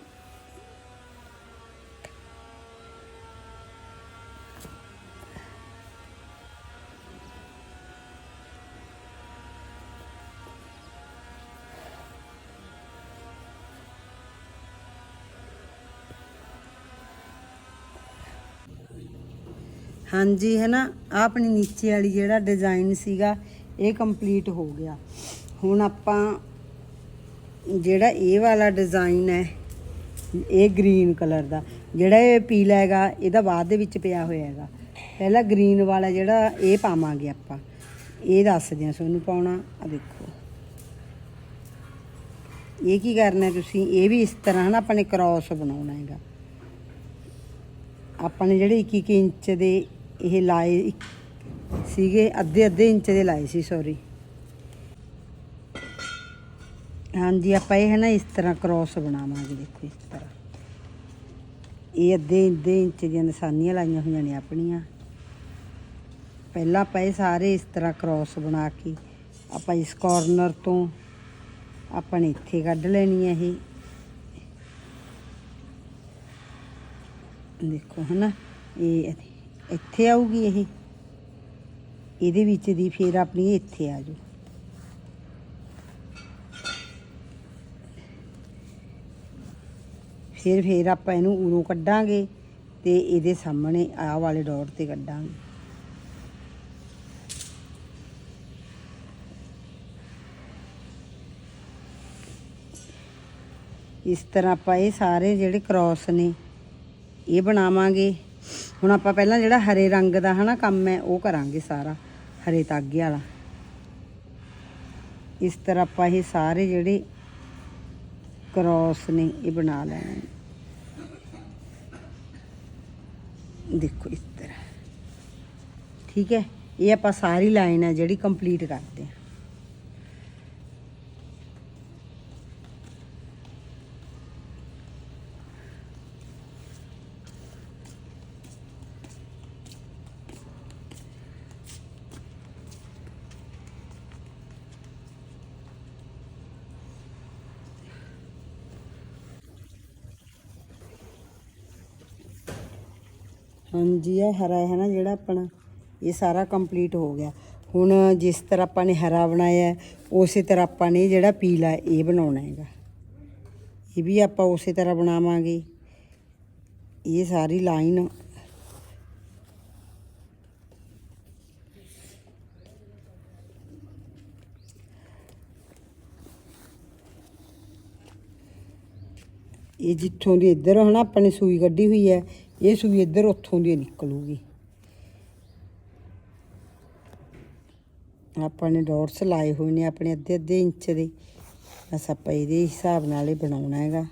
A: ਹਾਂਜੀ, ਹੈ ਨਾ? ਆਹ ਆਪਣੀ ਨੀਚੇ ਵਾਲੀ ਜਿਹੜਾ ਡਿਜ਼ਾਈਨ ਸੀਗਾ, ਇਹ ਕੰਪਲੀਟ ਹੋ ਗਿਆ। ਹੁਣ ਆਪਾਂ ਜਿਹੜਾ ਇਹ ਵਾਲਾ ਡਿਜ਼ਾਈਨ ਹੈ, ਇਹ ਗ੍ਰੀਨ ਕਲਰ ਦਾ। ਜਿਹੜਾ ਇਹ ਪੀਲਾ ਹੈਗਾ, ਇਹਦਾ ਬਾਅਦ ਦੇ ਵਿੱਚ ਪਿਆ ਹੋਇਆ ਹੈਗਾ। ਪਹਿਲਾਂ ਗ੍ਰੀਨ ਵਾਲਾ ਜਿਹੜਾ, ਇਹ ਪਾਵਾਂਗੇ ਆਪਾਂ। ਇਹ ਦੱਸਦੇ ਆ ਤੁਹਾਨੂੰ ਪਾਉਣਾ ਆ ਦੇਖੋ। ਇਹ ਕੀ ਕਰਨਾ ਤੁਸੀਂ? ਇਹ ਵੀ ਇਸ ਤਰ੍ਹਾਂ ਨਾ? ਆਪਾਂ ਨੇ ਕ੍ਰਾਸ ਬਣਾਉਣਾ ਹੈਗਾ। ਆਪਾਂ ਨੇ ਜਿਹੜੇ 1 1 ਇੰਚ ਦੇ ਇਹ ਲਾਏ ਸੀਗੇ, ਅੱਧੇ ਅੱਧੇ ਇੰਚ ਦੇ ਲਾਏ ਸੀ ਸੌਰੀ ਹਾਂਜੀ, ਆਪਾਂ ਇਹ ਹੈ ਨਾ ਇਸ ਤਰ੍ਹਾਂ ਕ੍ਰਾਸ ਬਣਾਵਾਂਗੇ, ਦੇਖੋ ਇਸ ਤਰ੍ਹਾਂ। ਇਹ ਅੱਧੇ ਅੱਧੇ ਇੰਚ ਦੀਆਂ ਨਿਸ਼ਾਨੀਆਂ ਲਾਈਆਂ ਹੋਈਆਂ ਨੇ ਆਪਣੀਆਂ। ਪਹਿਲਾਂ ਆਪਾਂ ਇਹ ਸਾਰੇ ਇਸ ਤਰ੍ਹਾਂ ਕ੍ਰਾਸ ਬਣਾ ਕੇ ਆਪਾਂ ਇਸ ਕਾਰਨਰ ਤੋਂ ਆਪਾਂ ਨੇ ਇੱਥੇ ਕੱਢ ਲੈਣੀ ਹੈ ਇਹ। ਦੇਖੋ ਹਨਾ ਇਹ ਇੱਥੇ ਆਊਗੀ ਇਹ। ਇਹਦੇ ਵਿੱਚ ਦੀ ਫਿਰ ਆਪਣੀ ਇੱਥੇ ਆ ਜੂ। ਫਿਰ ਫਿਰ ਆਪਾਂ ਇਹਨੂੰ ਉਰੋਂ ਕੱਢਾਂਗੇ ਤੇ ਇਹਦੇ ਸਾਹਮਣੇ ਆਹ ਵਾਲੇ ਡੋਰ ਤੇ ਕੱਢਾਂਗੇ। ਇਸ ਤਰ੍ਹਾਂ ਆਪਾਂ ਇਹ ਸਾਰੇ ਜਿਹੜੇ ਕ੍ਰਾਸ ਨੇ, ਇਹ ਬਣਾਵਾਂਗੇ। ਹੁਣ ਆਪਾਂ ਪਹਿਲਾਂ ਜਿਹੜਾ ਹਰੇ ਰੰਗ ਦਾ ਹਨਾ ਕੰਮ ਹੈ, ਉਹ ਕਰਾਂਗੇ ਸਾਰਾ, ਹਰੇ ਤਾਗੇ ਵਾਲਾ। ਇਸ ਤਰ੍ਹਾਂ ਆਪਾਂ ਇਹ ਸਾਰੇ ਜਿਹੜੇ ਕ੍ਰਾਸ ਨੇ, ਇਹ ਬਣਾ ਲੈਣੇ ਦੇਖੋ ਇਸ ਤਰ੍ਹਾਂ। ਠੀਕ ਹੈ, ਇਹ ਆਪਾਂ ਸਾਰੀ ਲਾਈਨ ਹੈ ਜਿਹੜੀ ਕੰਪਲੀਟ ਕਰਦੇ ਹਾਂ। ਹਾਂਜੀ, ਇਹ ਹਰਾ ਹੈ ਨਾ ਜਿਹੜਾ ਆਪਣਾ, ਇਹ ਸਾਰਾ ਕੰਪਲੀਟ ਹੋ ਗਿਆ। ਹੁਣ ਜਿਸ ਤਰ੍ਹਾਂ ਆਪਾਂ ਨੇ ਹਰਾ ਬਣਾਇਆ, ਉਸੇ ਤਰ੍ਹਾਂ ਆਪਾਂ ਨੇ ਜਿਹੜਾ ਪੀਲਾ ਇਹ ਬਣਾਉਣਾ ਹੈਗਾ। ਇਹ ਵੀ ਆਪਾਂ ਉਸੇ ਤਰ੍ਹਾਂ ਬਣਾਵਾਂਗੇ। ਇਹ ਸਾਰੀ ਲਾਈਨ ਇਹ ਜਿੱਥੋਂ ਦੀ ਇੱਧਰ ਹਨਾ ਆਪਾਂ ਨੇ ਸੂਈ ਕੱਢੀ ਹੋਈ ਹੈ ਇਹ ਸੂਈ ਇੱਧਰ ਉੱਥੋਂ ਦੀ ਨਿਕਲੂਗੀ। ਆਪਾਂ ਨੇ ਡਾਟਸ ਲਾਏ ਹੋਏ ਨੇ ਆਪਣੇ ਅੱਧੇ ਅੱਧੇ ਇੰਚ ਦੇ। ਬਸ ਆਪਾਂ ਇਹਦੇ ਹਿਸਾਬ ਨਾਲ ਹੀ ਬਣਾਉਣਾ ਹੈਗਾ।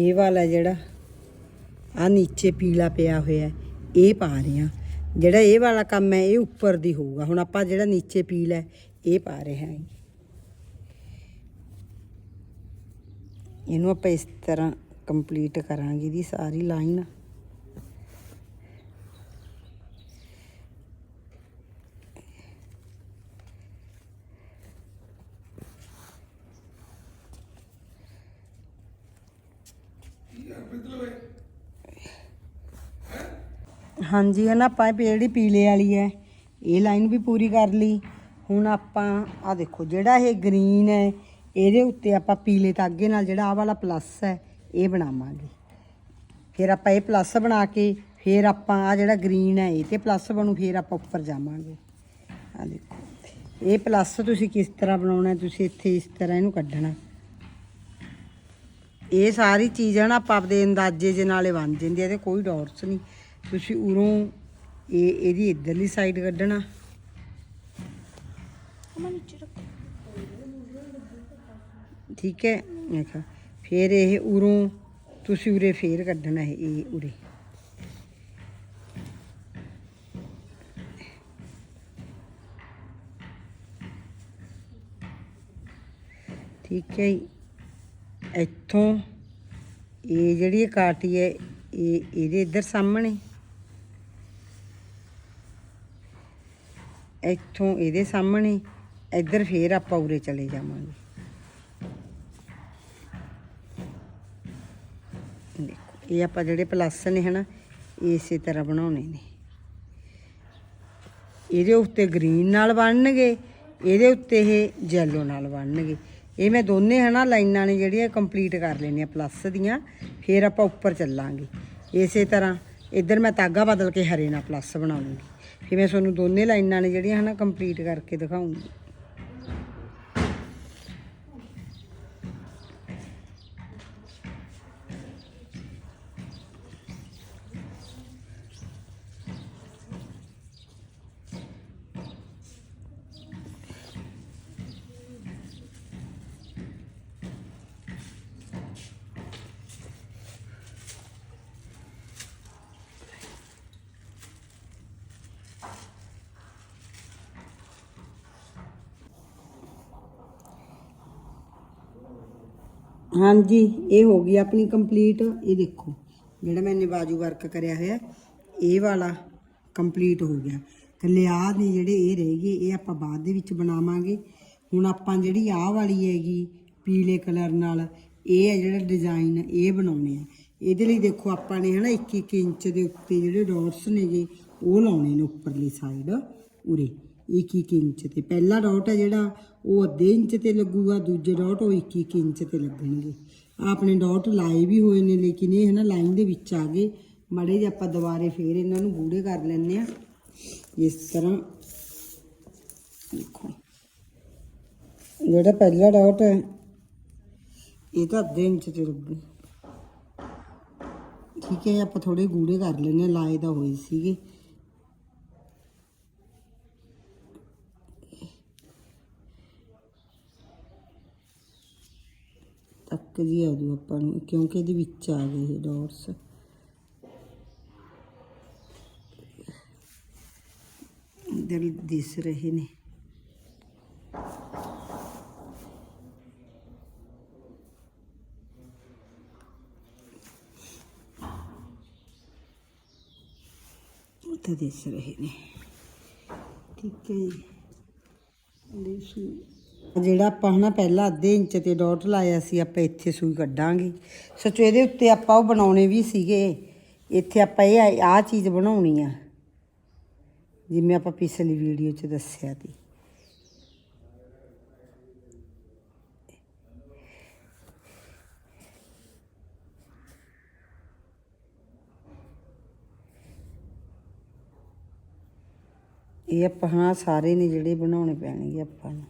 A: ਇਹ ਵਾਲਾ ਜਿਹੜਾ ਆ ਨੀਚੇ ਪੀਲਾ ਪਿਆ ਹੋਇਆ ਇਹ ਪਾ ਰਹੇ ਹਾਂ। ਜਿਹੜਾ ਇਹ ਵਾਲਾ ਕੰਮ ਹੈ ਇਹ ਉੱਪਰ ਦੀ ਹੋਊਗਾ। ਹੁਣ ਆਪਾਂ ਜਿਹੜਾ ਨੀਚੇ ਪੀਲਾ ਹੈ, ਇਹ ਪਾ ਰਹੇ ਹਾਂ ਇਹਨੂੰ ਆਪਾਂ ਇਸ ਤਰ੍ਹਾਂ ਕੰਪਲੀਟ ਕਰਾਂਗੇ ਇਹਦੀ ਸਾਰੀ ਲਾਈਨ ਹਾਂਜੀ ਹੈ ਨਾ ਆਪਾਂ ਇਹ ਜਿਹੜੀ ਪੀਲੇ ਵਾਲੀ ਹੈ, ਇਹ ਲਾਈਨ ਵੀ ਪੂਰੀ ਕਰ ਲਈ। ਹੁਣ ਆਪਾਂ ਆ ਦੇਖੋ, ਜਿਹੜਾ ਇਹ ਗ੍ਰੀਨ ਹੈ, ਇਹਦੇ ਉੱਤੇ ਆਪਾਂ ਪੀਲੇ ਤਾਗੇ ਨਾਲ ਜਿਹੜਾ ਆ ਵਾਲਾ ਪਲੱਸ ਹੈ, ਇਹ ਬਣਾਵਾਂਗੇ। ਫਿਰ ਆਪਾਂ ਇਹ ਪਲੱਸ ਬਣਾ ਕੇ, ਫਿਰ ਆਪਾਂ ਆ ਜਿਹੜਾ ਗ੍ਰੀਨ ਹੈ, ਇਹ ਤੇ ਪਲੱਸ ਬਣੂ, ਫਿਰ ਆਪਾਂ ਉੱਪਰ ਜਾਵਾਂਗੇ। ਆ ਦੇਖੋ, ਇਹ ਪਲੱਸ ਤੁਸੀਂ ਕਿਸ ਤਰ੍ਹਾਂ ਬਣਾਉਣਾ, ਤੁਸੀਂ ਇੱਥੇ ਇਸ ਤਰ੍ਹਾਂ ਇਹਨੂੰ ਕੱਢਣਾ। ਇਹ ਸਾਰੀ ਚੀਜ਼ਾਂ ਨਾ ਆਪਾਂ ਆਪਦੇ ਅੰਦਾਜ਼ੇ ਦੇ ਨਾਲੇ ਬਣ ਜਾਂਦੀ ਹੈ ਕੋਈ ਡਾਟਸ ਨਹੀਂ। ਤੁਸੀਂ ਉਰੋਂ ਇਹ ਇਹਦੀ ਇਧਰਲੀ ਸਾਈਡ ਕੱਢਣਾ। ਠੀਕ ਹੈ? ਅੱਛਾ ਫਿਰ ਇਹ ਉਰੋਂ ਤੁਸੀਂ ਉਰੇ ਫੇਰ ਕੱਢਣਾ ਹੈ ਇਹ ਉਰੇ। ਠੀਕ ਹੈ ਇੱਥੋਂ ਇਹ ਜਿਹੜੀ ਕਾਟੀ ਹੈ ਇਹ ਇਹਦੇ ਇੱਧਰ ਸਾਹਮਣੇ। ਇੱਥੋਂ ਇਹਦੇ ਸਾਹਮਣੇ, ਇੱਧਰ ਫੇਰ ਆਪਾਂ ਉਰੇ ਚਲੇ ਜਾਵਾਂਗੇ। ਦੇਖੋ, ਇਹ ਆਪਾਂ ਜਿਹੜੇ ਪਲੱਸ ਨੇ ਹਨਾ, ਇਸੇ ਤਰ੍ਹਾਂ ਬਣਾਉਣੇ ਨੇ। ਇਹਦੇ ਉੱਤੇ ਗ੍ਰੀਨ ਨਾਲ ਬਣਨਗੇ, ਇਹਦੇ ਉੱਤੇ ਇਹ ਯੈਲੋ ਨਾਲ ਬਣਨਗੇ। ਇਹ ਮੈਂ ਦੋਨੇ ਹਨਾ ਲਾਈਨਾਂ ਨੇ ਜਿਹੜੀਆਂ ਕੰਪਲੀਟ ਕਰ ਲੈਣੀਆਂ ਪਲੱਸ ਦੀਆਂ, ਫਿਰ ਆਪਾਂ ਉੱਪਰ ਚੱਲਾਂਗੇ। ਇਸੇ ਤਰ੍ਹਾਂ, ਇੱਧਰ ਮੈਂ ਤਾਗਾ ਬਦਲ ਕੇ ਹਰੇ ਨਾਲ ਪਲੱਸ ਬਣਾਉਂਗੀ ਫਿਰ ਮੈਂ ਤੁਹਾਨੂੰ ਦੋਨੇ ਲਾਈਨਾਂ ਨੇ ਜਿਹੜੀਆਂ ਹਨਾ ਕੰਪਲੀਟ ਕਰਕੇ ਦਿਖਾਉਂਗੀ। ਹਾਂਜੀ, ਇਹ ਹੋ ਗਈ ਆਪਣੀ ਕੰਪਲੀਟ ਇਹ ਦੇਖੋ, ਜਿਹੜਾ ਮੈਨੇ ਬਾਜੂ ਵਰਕ ਕਰਿਆ ਹੋਇਆ, ਇਹ ਵਾਲਾ ਕੰਪਲੀਟ ਹੋ ਗਿਆ। ਕੱਲੇ ਆਹ ਨੇ ਜਿਹੜੇ ਇਹ ਰਹਿ ਗਏ, ਇਹ ਆਪਾਂ ਬਾਅਦ ਦੇ ਵਿੱਚ ਬਣਾਵਾਂਗੇ। ਹੁਣ ਆਪਾਂ ਜਿਹੜੀ ਆਹ ਵਾਲੀ ਹੈਗੀ, ਪੀਲੇ ਕਲਰ ਨਾਲ, ਇਹ ਹੈ ਜਿਹੜਾ ਡਿਜ਼ਾਈਨ ਇਹ ਬਣਾਉਣੇ ਆ। ਇਹਦੇ ਲਈ ਦੇਖੋ, ਆਪਾਂ ਨੇ ਹਨਾ 21 ਇੰਚ ਦੇ ਉੱਤੇ ਜਿਹੜੇ ਡਾਟਸ ਨੇਗੇ, ਉਹ ਲਾਉਣੇ ਨੇ ਉੱਪਰਲੀ ਸਾਈਡ ਉਰੇ। 21 ਇੰਚ ਤੇ। ਪਹਿਲਾ ਡਾਟ ਹੈ ਜਿਹੜਾ, ਉਹ ਅੱਧੇ ਇੰਚ ਤੇ ਲੱਗੂਗਾ, ਦੂਜੇ ਡਾਟ ਉਹ 21 ਇੰਚ ਤੇ ਲੱਗਣਗੇ। ਆਪਣੇ ਡਾਟ ਲਾਏ ਵੀ ਹੋਏ ਨੇ, ਲੇਕਿਨ ਇਹ ਹਨਾ ਲਾਈਨ ਦੇ ਵਿੱਚ ਆ ਗਏ। ਮੜੇ ਜੇ ਆਪਾਂ ਦੁਬਾਰੇ ਫੇਰ ਇਹਨਾਂ ਨੂੰ ਗੂੜੇ ਕਰ ਲੈਂਦੇ ਆ ਇਸ ਤਰ੍ਹਾਂ ਦੇਖੋ। ਜਿਹੜਾ ਪਹਿਲਾ ਡਾਟ ਹੈ, ਇਹ ਤਾਂ ਅੱਧੇ ਇੰਚ ਤੇ ਲੱਗੂ। ਠੀਕ ਹੈ, ਆਪਾਂ ਥੋੜੇ ਗੂੜੇ ਕਰ ਲੈਂਦੇ ਹਾਂ, ਲਾਏ ਤਾਂ ਹੋਏ ਸੀਗੇ। ਤੱਕ ਜੀ ਆ ਜੂ ਆਪਾਂ ਨੂੰ, ਕਿਉਂਕਿ ਇਹਦੇ ਵਿੱਚ ਆ ਗਏ ਇਹ ਡਾਟਸ ਦਿਲ ਦਿਸ ਰਹੇ ਨੇ। ਉੱਥੇ ਦਿਸ ਰਹੇ ਨੇ। ਠੀਕ ਹੈ ਜੀ। ਲੈ ਜਿਹੜਾ ਆਪਾਂ ਹਨਾ ਪਹਿਲਾਂ ਅੱਧੇ ਇੰਚ ਤੇ ਡਾਟ ਲਾਇਆ ਸੀ, ਆਪਾਂ ਇੱਥੇ ਸੂਈ ਕੱਢਾਂਗੇ। ਸੱਚੋ ਇਹਦੇ ਉੱਤੇ ਆਪਾਂ ਉਹ ਬਣਾਉਣੇ ਵੀ ਸੀਗੇ। ਇੱਥੇ ਆਪਾਂ ਇਹ ਆਹ ਚੀਜ਼ ਬਣਾਉਣੀ ਆ। ਜਿਵੇਂ ਆਪਾਂ ਪਿਛਲੀ ਵੀਡੀਓ 'ਚ ਦੱਸਿਆ ਸੀ। ਇਹ ਆਪਾਂ ਹਾਂ ਸਾਰੇ ਨੇ ਜਿਹੜੇ ਬਣਾਉਣੇ ਪੈਣਗੇ ਆਪਾਂ ਨੂੰ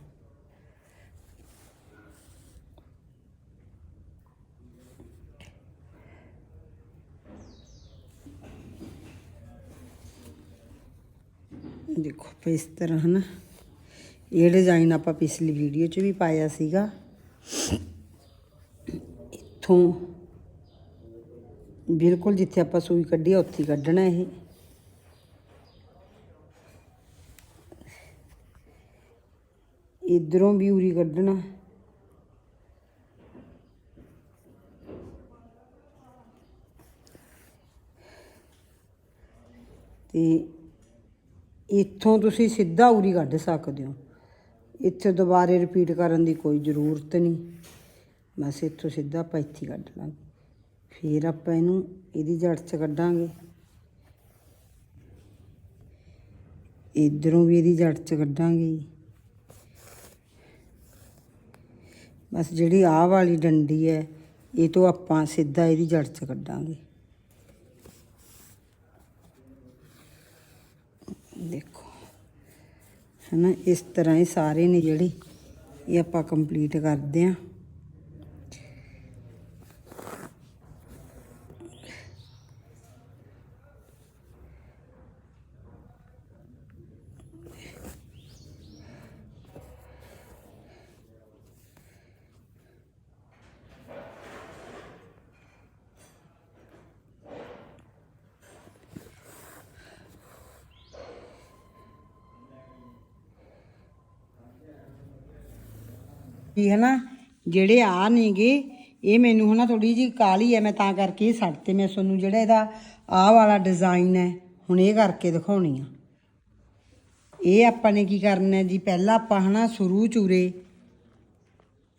A: ਦੇਖੋ ਆਪਾਂ ਇਸ ਤਰ੍ਹਾਂ, ਹਨਾ? ਇਹ ਡਿਜ਼ਾਈਨ ਆਪਾਂ ਪਿਛਲੀ ਵੀਡੀਓ 'ਚ ਵੀ ਪਾਇਆ ਸੀਗਾ। ਇੱਥੋਂ ਬਿਲਕੁਲ ਜਿੱਥੇ ਆਪਾਂ ਸੂਈ ਕੱਢੀ ਆ, ਉੱਥੇ ਕੱਢਣਾ ਇਹ। ਇਧਰੋਂ ਵੀ ਉਰੀ ਕੱਢਣਾ। ਤੇ ਇੱਥੋਂ ਤੁਸੀਂ ਸਿੱਧਾ ਉਰੀ ਕੱਢ ਸਕਦੇ ਹੋ। ਇੱਥੇ ਦੁਬਾਰੇ ਰਿਪੀਟ ਕਰਨ ਦੀ ਕੋਈ ਜ਼ਰੂਰਤ ਨਹੀਂ। ਬਸ ਇੱਥੋਂ ਸਿੱਧਾ ਆਪਾਂ ਇੱਥੇ ਕੱਢ ਲਾਂਗੇ। ਫਿਰ ਆਪਾਂ ਇਹਨੂੰ ਇਹਦੀ ਜੜ 'ਚ ਕੱਢਾਂਗੇ। ਇਧਰੋਂ ਵੀ ਇਹਦੀ ਜੜ 'ਚ ਕੱਢਾਂਗੇ ਬਸ ਜਿਹੜੀ ਆਹ ਵਾਲੀ ਡੰਡੀ ਹੈ, ਇਹ ਤੋਂ ਆਪਾਂ ਸਿੱਧਾ ਇਹਦੀ ਜੜ 'ਚ ਕੱਢਾਂਗੇ ਦੇਖੋ ਹਨਾ ਇਸ ਤਰ੍ਹਾਂ ਇਹ ਸਾਰੇ ਨੇ ਜਿਹੜੇ ਇਹ ਆਪਾਂ ਕੰਪਲੀਟ ਕਰਦੇ ਆਂ ਵੀ ਹੈ ਨਾ ਜਿਹੜੇ ਆ ਨੇਗੇ, ਇਹ ਮੈਨੂੰ ਹਨਾ ਥੋੜੀ ਜੀ ਕਾਲੀ ਹੈ ਮੈਂ ਤਾਂ ਕਰਕੇ ਇਹ ਛੱਡ ਤੇ ਮੈਂ ਤੁਹਾਨੂੰ ਜਿਹੜਾ ਇਹਦਾ ਆਹ ਵਾਲਾ ਡਿਜ਼ਾਈਨ ਹੈ, ਹੁਣ ਇਹ ਕਰਕੇ ਦਿਖਾਉਣੀ ਆ। ਇਹ ਆਪਾਂ ਨੇ ਕੀ ਕਰਨਾ ਜੀ, ਪਹਿਲਾਂ ਆਪਾਂ ਹਨਾ ਸ਼ੁਰੂ ਚੂਰੇ,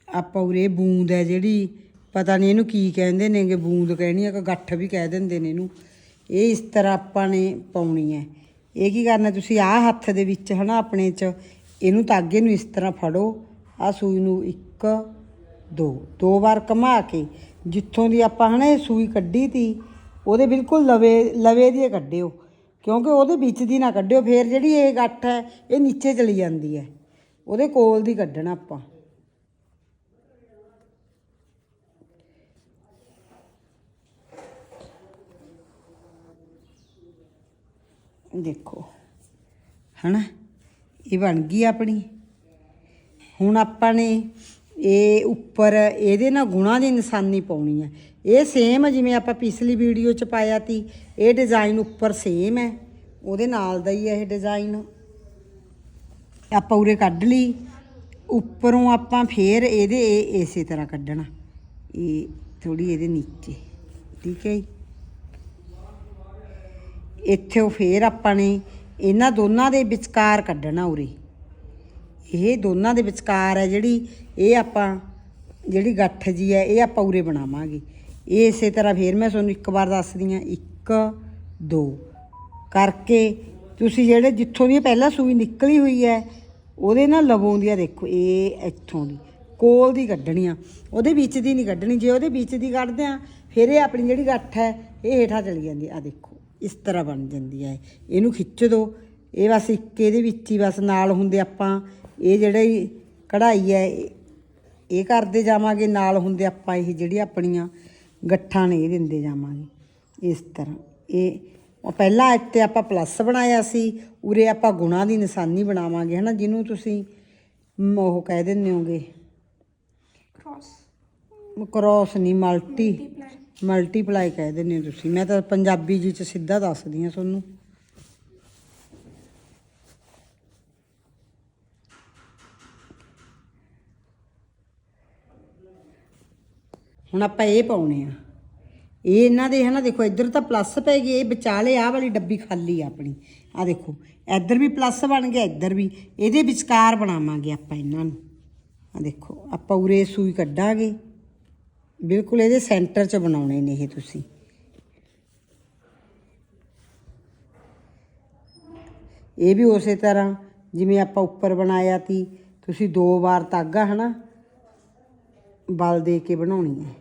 A: ਆਪਾਂ ਉਰੇ ਬੂੰਦ ਹੈ ਜਿਹੜੀ, ਪਤਾ ਨਹੀਂ ਇਹਨੂੰ ਕੀ ਕਹਿੰਦੇ ਨੇਗੇ, ਬੂੰਦ ਕਹਿਣੀ ਆ ਕਿ ਗੱਠ ਵੀ ਕਹਿ ਦਿੰਦੇ ਨੇ ਇਹਨੂੰ। ਇਹ ਇਸ ਤਰ੍ਹਾਂ ਆਪਾਂ ਨੇ ਪਾਉਣੀ ਹੈ। ਇਹ ਕੀ ਕਰਨਾ ਤੁਸੀਂ ਆਹ ਹੱਥ ਦੇ ਵਿੱਚ ਹਨਾ ਆਪਣੇ 'ਚ, ਇਹਨੂੰ ਤਾਗੇ ਨੂੰ ਇਸ ਤਰ੍ਹਾਂ ਫੜੋ। ਆ ਸੂਈ ਨੂੰ ਇੱਕ, ਦੋ ਦੋ ਵਾਰ ਘੁਮਾ ਕੇ ਜਿੱਥੋਂ ਦੀ ਆਪਾਂ ਹਨਾ ਇਹ ਸੂਈ ਕੱਢੀ ਤੀ, ਉਹਦੇ ਬਿਲਕੁਲ ਲਵੇ ਲਵੇ ਦੀ ਕੱਢਿਓ, ਕਿਉਂਕਿ ਉਹਦੇ ਵਿੱਚ ਦੀ ਨਾ ਕੱਢਿਓ, ਫੇਰ ਜਿਹੜੀ ਇਹ ਗੱਠ ਹੈ, ਇਹ ਨੀਚੇ ਚਲੀ ਜਾਂਦੀ ਹੈ, ਉਹਦੇ ਕੋਲ ਦੀ ਕੱਢਣਾ ਆਪਾਂ। ਦੇਖੋ, ਹਨਾ, ਇਹ ਬਣ ਗਈ ਆਪਣੀ। ਹੁਣ ਆਪਾਂ ਨੇ ਇਹ ਉੱਪਰ, ਇਹਦੇ ਨਾਲ ਗੁਣਾ ਦੀ ਨਿਸ਼ਾਨੀ ਪਾਉਣੀ ਹੈ। ਇਹ ਸੇਮ ਜਿਵੇਂ ਆਪਾਂ ਪਿਛਲੀ ਵੀਡੀਓ ਚ ਪਾਇਆ ਤੀ ਇਹ ਡਿਜ਼ਾਈਨ ਉੱਪਰ ਸੇਮ ਹੈ। ਉਹਦੇ ਨਾਲ ਦਾ ਹੀ ਹੈ ਇਹ ਡਿਜ਼ਾਈਨ ਆਪਾਂ ਉਰੇ ਕੱਢ ਲਈ। ਉੱਪਰੋਂ ਆਪਾਂ ਫੇਰ ਇਹਦੇ ਇਹ ਇਸੇ ਤਰ੍ਹਾਂ ਕੱਢਣਾ। ਇਹ ਥੋੜੀ ਇਹਦੇ ਨੀਚੇ, ਠੀਕ ਹੈ ਜੀ? ਇੱਥੇ ਉਹ ਫੇਰ ਆਪਾਂ ਨੇ ਇਹਨਾਂ ਦੋਨਾਂ ਦੇ ਵਿਚਕਾਰ ਕੱਢਣਾ ਉਰੇ। ਇਹ ਦੋਨਾਂ ਦੇ ਵਿਚਕਾਰ ਹੈ ਜਿਹੜੀ ਇਹ ਆਪਾਂ, ਜਿਹੜੀ ਗੱਠ ਜੀ ਹੈ, ਇਹ ਆਪਾਂ ਉਰੇ ਬਣਾਵਾਂਗੇ। ਇਹ ਇਸੇ ਤਰ੍ਹਾਂ ਫੇਰ ਮੈਂ ਤੁਹਾਨੂੰ ਇੱਕ ਵਾਰ ਦੱਸਦੀ ਹਾਂ। ਇੱਕ, ਦੋ। ਕਰਕੇ ਤੁਸੀਂ ਜਿਹੜੇ ਜਿੱਥੋਂ ਦੀ ਪਹਿਲਾਂ ਸੂਈ ਨਿਕਲੀ ਹੋਈ ਹੈ, ਉਹਦੇ ਨਾਲ ਲਵੋਂ ਆ ਦੇਖੋ, ਇਹ ਇੱਥੋਂ ਦੀ। ਕੋਲ ਦੀ ਕੱਢਣੀ ਆ। ਉਹਦੇ ਵਿੱਚ ਦੀ ਨਹੀਂ ਕੱਢਣੀ। ਜੇ ਉਹਦੇ ਵਿੱਚ ਦੀ ਕੱਢਦੇ ਆ, ਫਿਰ ਇਹ ਆਪਣੀ ਜਿਹੜੀ ਗੱਠ ਹੈ, ਇਹ ਹੇਠਾਂ ਚਲੀ ਜਾਂਦੀ ਆ। ਦੇਖੋ, ਇਸ ਤਰ੍ਹਾਂ ਬਣ ਜਾਂਦੀ ਹੈ ਇਹਨੂੰ ਖਿੱਚ ਦੋ। ਇਹ ਬਸ ਇੱਕ ਇਹਦੇ ਵਿੱਚ ਹੀ ਬਸ ਨਾਲ ਹੁੰਦੇ ਆਪਾਂ ਇਹ ਜਿਹੜੀ ਕਢਾਈ ਹੈ ਇਹ- ਕਰਦੇ ਜਾਵਾਂਗੇ ਨਾਲ ਹੁੰਦੇ ਆਪਾਂ ਇਹ ਜਿਹੜੀ ਆਪਣੀਆਂ ਗੱਠਾਂ ਨੇ ਇਹ ਦਿੰਦੇ ਜਾਵਾਂਗੇ ਇਸ ਤਰ੍ਹਾਂ। ਇਹ ਪਹਿਲਾਂ ਇੱਥੇ ਆਪਾਂ ਪਲੱਸ ਬਣਾਇਆ ਸੀ ਉਰੇ ਆਪਾਂ ਗੁਣਾ ਦੀ ਨਿਸ਼ਾਨੀ ਬਣਾਵਾਂਗੇ ਹਨਾ ਜਿਹਨੂੰ ਤੁਸੀਂ ਉਹ ਕਹਿ ਦਿੰਦੇ ਹੋਗੇ।
B: ਕ੍ਰਾਸ
A: ਕ੍ਰੋਸ ਨਹੀਂ ਮਲਟੀ ਮਲਟੀਪਲਾਈ ਕਹਿ ਦਿੰਦੇ ਤੁਸੀਂ। ਮੈਂ ਤਾਂ ਪੰਜਾਬੀ ਜੀ ਚ ਸਿੱਧਾ ਦੱਸਦੀ ਹਾਂ ਤੁਹਾਨੂੰ। ਹੁਣ ਆਪਾਂ ਇਹ ਪਾਉਣੇ ਆ। ਇਹ ਇਹਨਾਂ ਦੇ ਹਨਾ, ਦੇਖੋ ਇੱਧਰ ਤਾਂ ਪਲੱਸ ਪੈ ਗਈ, ਇਹ ਵਿਚਾਲੇ ਆਹ ਵਾਲੀ ਡੱਬੀ ਖਾਲੀ ਆ ਆਪਣੀ। ਆ ਦੇਖੋ, ਇੱਧਰ ਵੀ ਪਲੱਸ ਬਣ ਗਿਆ, ਇੱਧਰ ਵੀ। ਇਹਦੇ ਵਿਚਕਾਰ ਬਣਾਵਾਂਗੇ ਆਪਾਂ ਇਹਨਾਂ ਨੂੰ। ਆ ਦੇਖੋ, ਆਪਾਂ ਉਰੇ ਸੂਈ ਕੱਢਾਂਗੇ। ਬਿਲਕੁਲ ਇਹਦੇ ਸੈਂਟਰ 'ਚ ਬਣਾਉਣੇ ਨੇ ਇਹ ਤੁਸੀਂ। ਇਹ ਵੀ ਉਸੇ ਤਰ੍ਹਾਂ, ਜਿਵੇਂ ਆਪਾਂ ਉੱਪਰ ਬਣਾਇਆ ਤੀ, ਤੁਸੀਂ ਦੋ ਵਾਰ ਤਾਗਾ ਹਨਾ, ਬਲ ਦੇ ਕੇ ਬਣਾਉਣੀ ਹੈ।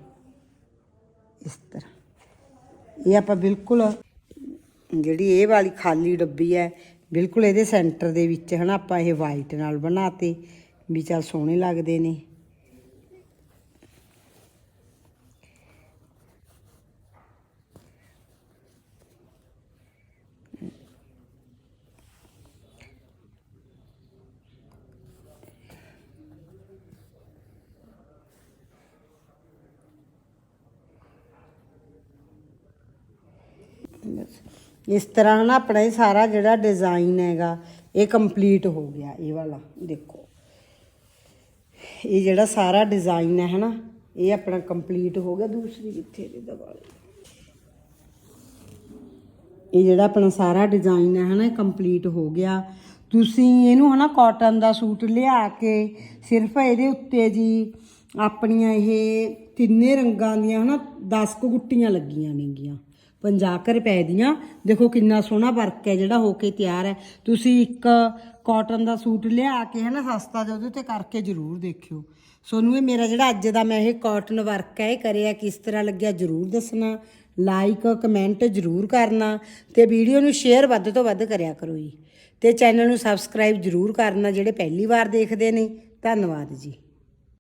A: ਇਸ ਤਰ੍ਹਾਂ। ਇਹ ਆਪਾਂ ਬਿਲਕੁਲ ਜਿਹੜੀ ਇਹ ਵਾਲੀ ਖਾਲੀ ਡੱਬੀ ਹੈ, ਬਿਲਕੁਲ ਇਹਦੇ ਸੈਂਟਰ ਦੇ ਵਿੱਚ ਹਨਾ ਆਪਾਂ ਇਹ ਵਾਈਟ ਨਾਲ ਬਣਾਤੇ, ਵੀ ਚੱਲ ਸੋਹਣੇ ਲੱਗਦੇ ਨੇ। ਬਸ। ਇਸ ਤਰ੍ਹਾਂ ਨਾ ਆਪਣਾ ਇਹ ਸਾਰਾ ਜਿਹੜਾ ਡਿਜ਼ਾਈਨ ਹੈਗਾ, ਇਹ ਕੰਪਲੀਟ ਹੋ ਗਿਆ ਇਹ ਵਾਲਾ, ਦੇਖੋ। ਇਹ ਜਿਹੜਾ ਸਾਰਾ ਡਿਜ਼ਾਈਨ ਹੈ, ਹਨਾ, ਇਹ ਆਪਣਾ ਕੰਪਲੀਟ ਹੋ ਗਿਆ ਦੂਸਰੀ ਕਿੱਥੇ ਦੇ ਦਵਾਲੇ ਇਹ ਜਿਹੜਾ ਆਪਣਾ ਸਾਰਾ ਡਿਜ਼ਾਈਨ ਹੈ, ਹਨਾ ਕੰਪਲੀਟ ਹੋ ਗਿਆ। ਤੁਸੀਂ ਇਹਨੂੰ, ਹਨਾ ਕਾਟਨ ਦਾ ਸੂਟ ਲਿਆ ਕੇ ਸਿਰਫ ਇਹਦੇ ਉੱਤੇ ਜੀ ਆਪਣੀਆਂ ਇਹ ਤਿੰਨੇ ਰੰਗਾਂ ਦੀਆਂ, ਹਨਾ 10 ਕੁ ਗੁੱਟੀਆਂ ਲੱਗੀਆਂ ਨੇਗੀਆਂ। 50 ਕੁ ਰੁਪਏ ਦੀਆਂ। ਦੇਖੋ ਕਿੰਨਾ ਸੋਹਣਾ ਵਰਕ ਹੈ ਜਿਹੜਾ, ਹੋ ਕੇ ਤਿਆਰ ਹੈ। ਤੁਸੀਂ ਇੱਕ ਕਾਟਨ ਦਾ ਸੂਟ ਲਿਆ ਕੇ ਹੈ ਨਾ ਸਸਤਾ ਜਿਹਾ ਉਹਦੇ ਤੇ ਕਰਕੇ ਜ਼ਰੂਰ ਦੇਖਿਓ। ਸੋਨੂੰ ਇਹ ਮੇਰਾ ਜਿਹੜਾ ਅੱਜ ਦਾ ਮੈਂ ਇਹ ਕਾਟਨ ਵਰਕ ਹੈ, ਇਹ ਕਰਿਆ ਕਿਸ ਤਰ੍ਹਾਂ ਲੱਗਿਆ, ਜ਼ਰੂਰ ਦੱਸਣਾ। ਲਾਈਕ ਕਮੈਂਟ ਜ਼ਰੂਰ ਕਰਨਾ ਤੇ ਵੀਡੀਓ ਨੂੰ ਸ਼ੇਅਰ ਵੱਧ ਤੋਂ ਵੱਧ ਕਰਿਆ ਕਰੋ ਜੀ। ਤੇ ਚੈਨਲ ਨੂੰ ਸਬਸਕ੍ਰਾਈਬ ਜ਼ਰੂਰ ਕਰਨਾ, ਜਿਹੜੇ ਪਹਿਲੀ ਵਾਰ ਦੇਖਦੇ ਨੇ। ਧੰਨਵਾਦ ਜੀ।